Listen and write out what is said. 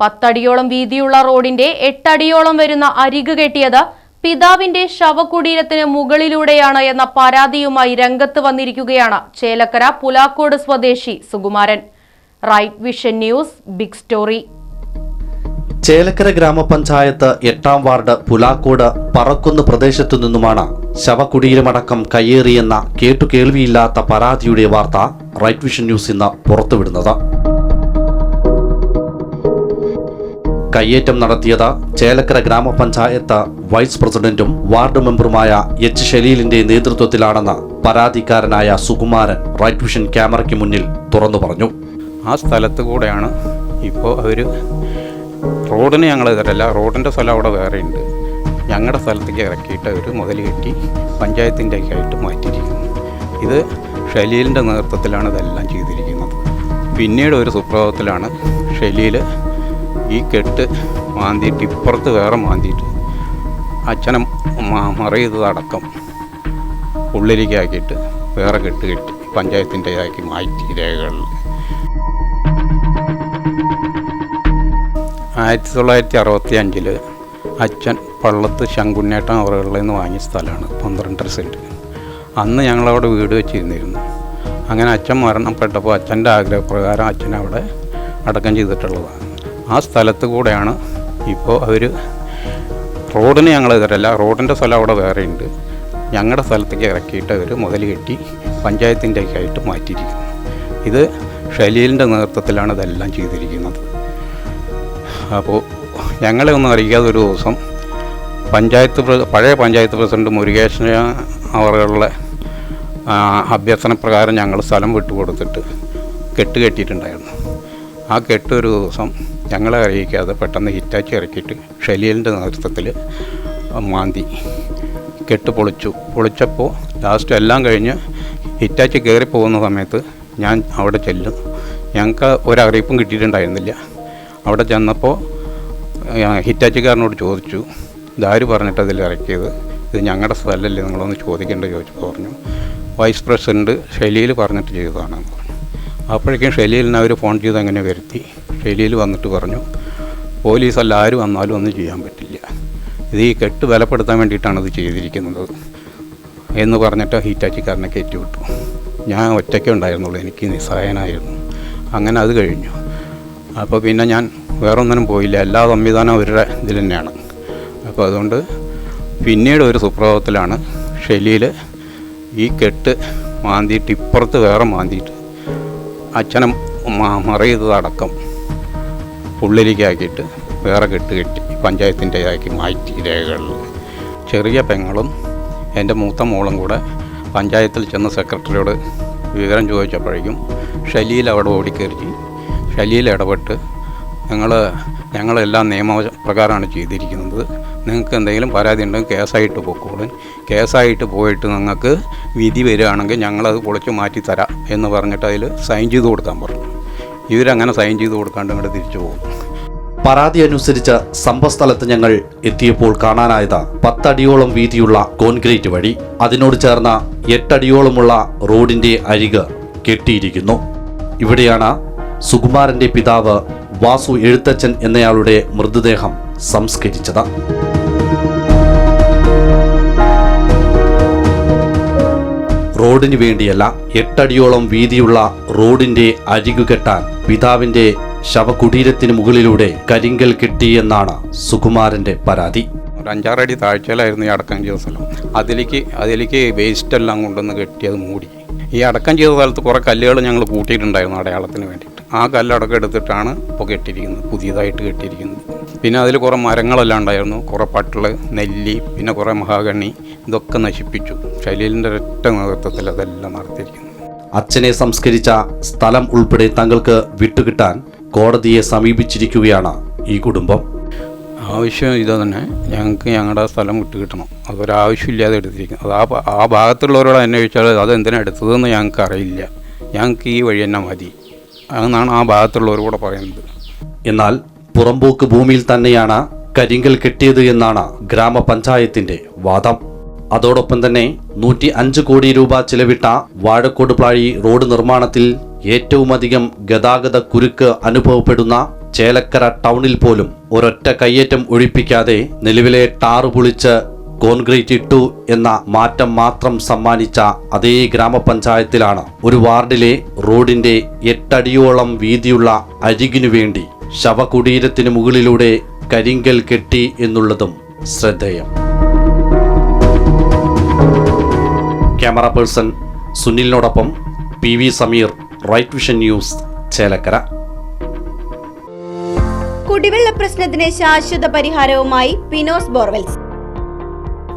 പത്തടിയോളം വീതിയുള്ള റോഡിന്റെ എട്ടടിയോളം വരുന്ന അരികു കെട്ടിയത് പിതാവിന്റെ ശവകുടീരത്തിന് മുകളിലൂടെയാണ് എന്ന പരാതിയുമായി രംഗത്ത് വന്നിരിക്കുകയാണ് ചേലക്കര പുലാക്കോട് സ്വദേശി Sukumaran. Right vision news big story. Chelakkara ഗ്രാമപഞ്ചായത്ത് എട്ടാം വാർഡ് പുലാക്കോട് പറക്കുന്ന് പ്രദേശത്തു നിന്നുമാണ് ശവകുടീരമടക്കം കയ്യേറിയെന്ന കേട്ടുകേൾവിയില്ലാത്ത പരാതിയുടെ വാർത്ത റൈറ്റ് വിഷൻ ന്യൂസ് ഇന്ന് പുറത്തുവിടുന്നത്. കയ്യേറ്റം നടത്തിയത് ചേലക്കര ഗ്രാമപഞ്ചായത്ത് വൈസ് പ്രസിഡന്റും വാർഡ് മെമ്പറുമായ എച്ച് ഷലീലിന്റെ നേതൃത്വത്തിലാണെന്ന് പരാതിക്കാരനായ സുകുമാരൻ റൈറ്റ് വിഷൻ ക്യാമറയ്ക്ക് മുന്നിൽ തുറന്നു പറഞ്ഞു. ആ സ്ഥലത്ത് കൂടെയാണ് ഇപ്പോൾ അവർ റോഡിന് ഞങ്ങൾ തരല്ല റോഡിന്റെ സ്ഥലം അവിടെ വേറെ ഉണ്ട്. ഞങ്ങളുടെ സ്ഥലത്തേക്ക് ഇറക്കിയിട്ട് അവർ മുതൽ കെട്ടി പഞ്ചായത്തിന്റെ ആയിട്ട് മാറ്റിയിരിക്കുന്നു. ഇത് ഷലീലിന്റെ നേതൃത്വത്തിലാണ് ഇതെല്ലാം ചെയ്തിരിക്കുന്നത്. പിന്നീട് ഒരു സുപ്രഭാതത്തിലാണ് ഷലീൽ ഈ കെട്ട് മാന്തിയിട്ട് ഇപ്പുറത്ത് വേറെ മാന്തിയിട്ട്. അച്ഛനെ മറയതടക്കം ഉള്ളിലേക്കാക്കിയിട്ട് വേറെ കെട്ട് കെട്ടി പഞ്ചായത്തിന്റെ ആക്കി മാറ്റി രേഖകളിൽ. ആയിരത്തി തൊള്ളായിരത്തി അറുപത്തി അഞ്ചിൽ അച്ഛൻ പള്ളത്ത് ശങ്കുണ്ണേട്ടൻ അവറുകളിൽ നിന്ന് വാങ്ങിയ സ്ഥലമാണ് പന്ത്രണ്ടര സെന്റ്. അന്ന് ഞങ്ങളവിടെ വീട് വെച്ചിരുന്നിരുന്നു. അങ്ങനെ അച്ഛൻ മരണപ്പെട്ടപ്പോൾ അച്ഛന്റെ ആഗ്രഹപ്രകാരം അച്ഛൻ അവിടെ അടക്കം ചെയ്തിട്ടുള്ളതാണ്. ആ സ്ഥലത്ത് കൂടെയാണ് ഇപ്പോൾ അവർ റോഡിന് ഞങ്ങൾ തരല്ല റോഡിന്റെ സ്ഥലം അവിടെ വേറെ ഉണ്ട് ഞങ്ങളുടെ സ്ഥലത്തേക്ക് ഇറക്കിയിട്ട് അവർ മുതൽ കെട്ടി പഞ്ചായത്തിന്റെ ഒക്കെ ആയിട്ട് മാറ്റിയിരിക്കുന്നു. ഇത് ഷലീലിന്റെ നേതൃത്വത്തിലാണ് ഇതെല്ലാം ചെയ്തിരിക്കുന്നത്. അപ്പോൾ ഞങ്ങളെ ഒന്നും അറിയിക്കാതെ ഒരു ദിവസം പഞ്ചായത്ത് പഴയ പഞ്ചായത്ത് പ്രസിഡന്റ് മുരുകേഷൻ അവരുടെ അഭ്യർത്ഥന പ്രകാരം ഞങ്ങൾ സ്ഥലം വിട്ടുകൊടുത്തിട്ട് കെട്ട് കെട്ടിയിട്ടുണ്ടായിരുന്നു. ആ കെട്ട് ഒരു ദിവസം ഞങ്ങളെ അറിയിക്കാതെ പെട്ടെന്ന് ഹിറ്റാച്ചി ഇറക്കിയിട്ട് ഷലീലിന്റെ നേതൃത്വത്തിൽ മാന്തി കെട്ട് പൊളിച്ചു. പൊളിച്ചപ്പോൾ ലാസ്റ്റ് എല്ലാം കഴിഞ്ഞ് ഹിറ്റാച്ചി കയറി പോകുന്ന സമയത്ത് ഞാൻ അവിടെ ചെല്ലും. ഞങ്ങൾക്ക് ഒരറിയിപ്പും കിട്ടിയിട്ടുണ്ടായിരുന്നില്ല. അവിടെ ചെന്നപ്പോൾ ഹിറ്റാച്ചിക്കാരനോട് ചോദിച്ചു ദാര് പറഞ്ഞിട്ട് അതിൽ ഇറക്കിയത്? ഇത് ഞങ്ങളുടെ സ്ഥലമല്ലേ നിങ്ങളൊന്ന് ചോദിക്കേണ്ടത് ചോദിച്ചപ്പോൾ പറഞ്ഞു വൈസ് പ്രസിഡന്റ് ശൈലിയിൽ പറഞ്ഞിട്ട് ചെയ്തതാണെന്ന്. പറഞ്ഞു അപ്പോഴേക്കും ഷെലീലിനെ അവർ ഫോൺ ചെയ്ത് അങ്ങനെ വരുത്തി. ഷെലിയിൽ വന്നിട്ട് പറഞ്ഞു പോലീസല്ല ആര് വന്നാലും ഒന്നും ചെയ്യാൻ പറ്റില്ല. ഇത് ഈ കെട്ട് ബലപ്പെടുത്താൻ വേണ്ടിയിട്ടാണ് ഇത് ചെയ്തിരിക്കുന്നത്. എന്ന് പറഞ്ഞിട്ട് ഹീറ്റാച്ചിക്കാരനെ കയറ്റി വിട്ടു. ഞാൻ ഒറ്റയ്ക്കേ ഉണ്ടായിരുന്നുള്ളൂ എനിക്ക് നിസ്സഹായനായിരുന്നു. അങ്ങനെ അത് കഴിഞ്ഞു. അപ്പോൾ പിന്നെ ഞാൻ വേറൊന്നിനും പോയില്ല. എല്ലാ സംവിധാനം അവരുടെ ഇതിൽ തന്നെയാണ്. അപ്പോൾ അതുകൊണ്ട് പിന്നീട് ഒരു സുപ്രഭാതത്തിലാണ് ഷെലിയിൽ ഈ കെട്ട് മാന്തിയിട്ട് ഇപ്പുറത്ത് വേറെ മാന്തിയിട്ട് അച്ഛനെ മറിയതടക്കം പുള്ളിലേക്കാക്കിയിട്ട് വേറെ കെട്ട് കെട്ടി പഞ്ചായത്തിന്റെ ആക്കി മാറ്റി രേഖകളിൽ ചെറിയ പെങ്ങളും എന്റെ മൂത്ത മോളും കൂടെ പഞ്ചായത്തിൽ ചെന്ന സെക്രട്ടറിയോട് വിവരം ചോദിച്ചപ്പോഴേക്കും ഷലീൽ അവിടെ ഓടിക്കയറി ഷലീൽ ഇടപെട്ട് ഞങ്ങൾ ഞങ്ങളെല്ലാം നിയമപ്രകാരമാണ് ചെയ്തിരിക്കുന്നത്. നിങ്ങൾക്ക് എന്തെങ്കിലും പരാതി ഉണ്ടെങ്കിൽ കേസായിട്ട് പൊക്കോളും. കേസായിട്ട് പോയിട്ട് നിങ്ങൾക്ക് വിധി വരികയാണെങ്കിൽ ഞങ്ങളത് പൊളിച്ച് മാറ്റി തരാം എന്ന് പറഞ്ഞിട്ട് അതിൽ സൈൻ ചെയ്ത് കൊടുക്കാൻ പറഞ്ഞു. ഇവരങ്ങനെ സൈൻ ചെയ്ത് കൊടുക്കാണ്ട് ഇങ്ങോട്ട് തിരിച്ചു പോകും. പരാതി അനുസരിച്ച് സംഭവസ്ഥലത്ത് ഞങ്ങൾ എത്തിയപ്പോൾ കാണാനായത് പത്തടിയോളം വീതിയുള്ള കോൺക്രീറ്റ് വഴി. അതിനോട് ചേർന്ന എട്ടടിയോളമുള്ള റോഡിന്റെ അരിക് കെട്ടിയിരിക്കുന്നു. ഇവിടെയാണ് സുകുമാരന്റെ പിതാവ് വാസു എഴുത്തച്ഛൻ എന്നയാളുടെ മൃതദേഹം സംസ്കരിച്ചത്. റോഡിന് വേണ്ടിയല്ല എട്ടടിയോളം വീതിയുള്ള റോഡിന്റെ അരികുകെട്ടാൻ പിതാവിന്റെ ശവകുടീരത്തിന് മുകളിലൂടെ കരിങ്കൽ കെട്ടിയെന്നാണ് സുകുമാരന്റെ പരാതി. ഒരു അഞ്ചാറടി താഴ്ചയിലായിരുന്നു ഈ അടക്കം ചെയ്ത സ്ഥലം. അതിലേക്ക് അതിലേക്ക് വേസ്റ്റ് എല്ലാം കൊണ്ടുവന്ന് കെട്ടി അത് മൂടി. ഈ അടക്കം ചെയ്ത സ്ഥലത്ത് കുറേ കല്ലുകൾ ഞങ്ങൾ കൂട്ടിയിട്ടുണ്ടായിരുന്നു അടയാളത്തിന് വേണ്ടിയിട്ട് ആ കല്ലടക്കം എടുത്തിട്ടാണ് ഇപ്പോൾ കെട്ടിയിരിക്കുന്നത് പുതിയതായിട്ട് കെട്ടിയിരിക്കുന്നത്. പിന്നെ അതിൽ കുറേ മരങ്ങളെല്ലാം ഉണ്ടായിരുന്നു. കുറേ പട്ടിൾ നെല്ലി പിന്നെ കുറേ മഹാഗണി ഇതൊക്കെ നശിപ്പിച്ചു. ശൈലീലിന്റെ ഒറ്റ നേതൃത്വത്തിൽ അതെല്ലാം നടത്തിയിരിക്കുന്നത് അച്ഛനെ സംസ്കരിച്ച സ്ഥലം ഉൾപ്പെടെ തങ്ങൾക്ക് വിട്ടുകിട്ടാൻ കോടതിയെ സമീപിച്ചിരിക്കുകയാണ് ഈ കുടുംബം. ആവശ്യം ഇത് തന്നെ. ഞങ്ങൾക്ക് ഞങ്ങളുടെ സ്ഥലം വിട്ട് കിട്ടണം അതൊരാവശ്യമില്ലാതെ എടുത്തിരിക്കുന്നു. അത് ആ ആ ഭാഗത്തുള്ളവരോട് അന്വേഷിച്ചാൽ അത് എന്തിനാണ് എടുത്തതെന്ന് ഞങ്ങൾക്ക് അറിയില്ല ഞങ്ങൾക്ക് ഈ വഴി തന്നെ മതി. അതെന്നാണ് ആ ഭാഗത്തുള്ളവർ കൂടെ പറയുന്നത്. എന്നാൽ പുറമ്പോക്ക് ഭൂമിയിൽ തന്നെയാണ് കരിങ്കൽ കെട്ടിയത് എന്നാണ് ഗ്രാമപഞ്ചായത്തിന്റെ വാദം. അതോടൊപ്പം തന്നെ നൂറ്റി അഞ്ച് കോടി രൂപ ചിലവിട്ട വാഴക്കോട് പ്ലാഴി റോഡ് നിർമ്മാണത്തിൽ ഏറ്റവുമധികം ഗതാഗത കുരുക്ക് അനുഭവപ്പെടുന്ന ചേലക്കര ടൗണിൽ പോലും ഒരൊറ്റ കയ്യേറ്റം ഒഴിപ്പിക്കാതെ നിലവിലെ ടാറ് പൊളിച്ച് കോൺക്രീറ്റ് ഇട്ടു എന്ന മാറ്റം മാത്രം സമ്മാനിച്ച അതേ ഗ്രാമപഞ്ചായത്തിലാണ് ഒരു വാർഡിലെ റോഡിന്റെ എട്ടടിയോളം വീതിയുള്ള അരികിനു വേണ്ടി ശവകുടീരത്തിന് മുകളിലൂടെ കരിങ്കൽ കെട്ടി എന്നുള്ളതും ശ്രദ്ധേയം. Camera person സുനിലിനോടൊപ്പം P V Sameer right vision news Chelakkara. കുടിവെള്ള പ്രശ്നത്തിന് ശാശ്വത പരിഹാരവുമായി പിനോസ് ബോർവെൽസ്.